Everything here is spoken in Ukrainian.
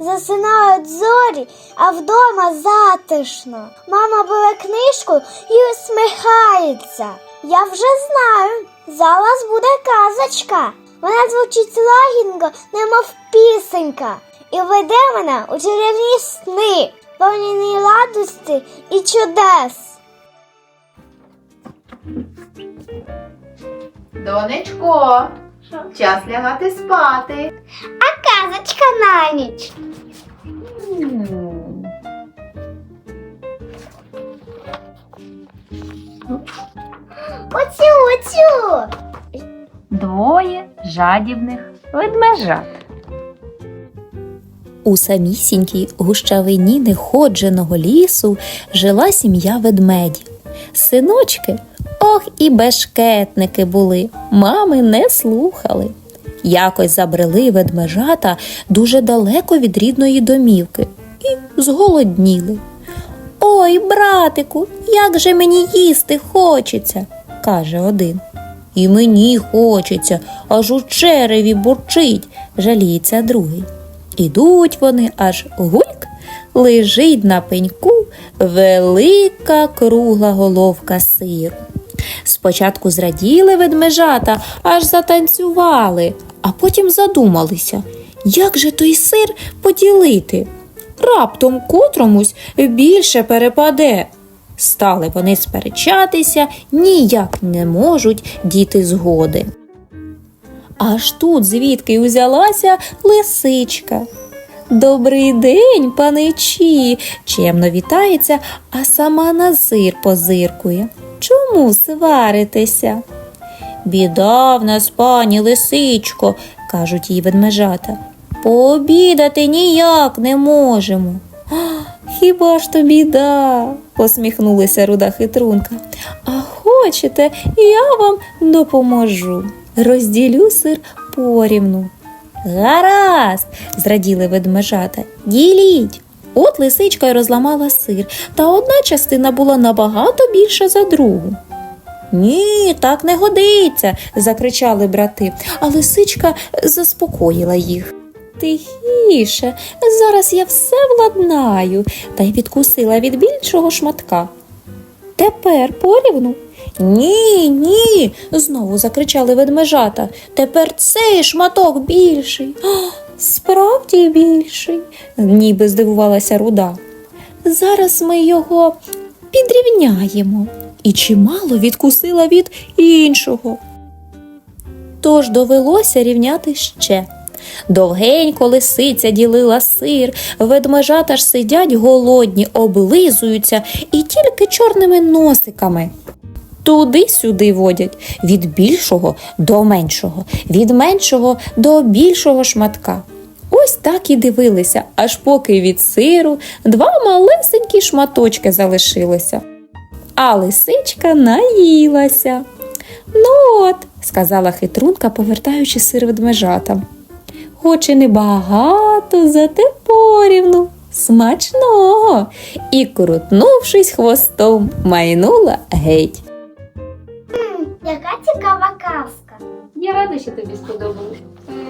Засинають зорі, а вдома затишно. Мама бере книжку і усміхається. Я вже знаю, зараз буде казочка. Вона звучить лагідно, немов пісенька, і веде мене у чарівні сни, повні радості і чудес. Донечко, час лягати спати. А казочка на ніч. Оцю, оцю. Двоє жадібних ведмежат. У самісінькій гущавині неходженого лісу жила сім'я ведмедів. Синочки, ох і бешкетники були, мами не слухали. Якось забрели ведмежата дуже далеко від рідної домівки і зголодніли. Ой, братику, як же мені їсти хочеться, каже один. І мені хочеться, аж у череві бурчить, жаліється другий. Ідуть вони аж гульк, лежить на пеньку велика кругла головка сиру. Спочатку зраділи ведмежата, аж затанцювали, а потім задумалися, як же той сир поділити. Раптом котромусь більше перепаде. Стали вони сперечатися, ніяк не можуть діти згоди. Аж тут звідки узялася лисичка. Добрий день, паничі, чемно вітається, а сама на зир позиркує. Чому сваритеся? Біда в нас, пані лисичко, кажуть їй ведмежата. Пообідати ніяк не можемо. Хіба ж то біда? посміхнулася руда хитрунка. А хочете, я вам допоможу. Розділю сир порівну. Гаразд, зраділи ведмежата. Діліть. От лисичка й розламала сир, та одна частина була набагато більша за другу. Ні, так не годиться, закричали брати, а лисичка заспокоїла їх. Тихіше, зараз я все владнаю, та й відкусила від більшого шматка. Тепер порівну. Ні, ні. знову закричали ведмежата. Тепер цей шматок більший. «А, Справді більший, ніби здивувалася руда. Зараз ми його підрівняємо. І чимало відкусила від іншого. Тож довелося рівняти ще. Довгенько лисиця ділила сир, ведмежата ж сидять голодні, облизуються і тільки чорними носиками. Туди-сюди водять від більшого до меншого, від меншого до більшого шматка. Ось так і дивилися, аж поки від сиру два малесенькі шматочки залишилося. А лисичка наїлася. Ну от, сказала хитрунка, повертаючи сир ведмежатам. Хоч і не багато, зате порівну. Смачного. І, крутнувшись хвостом, майнула геть. Яка цікава казка. Я рада, що тобі сподобалось. М.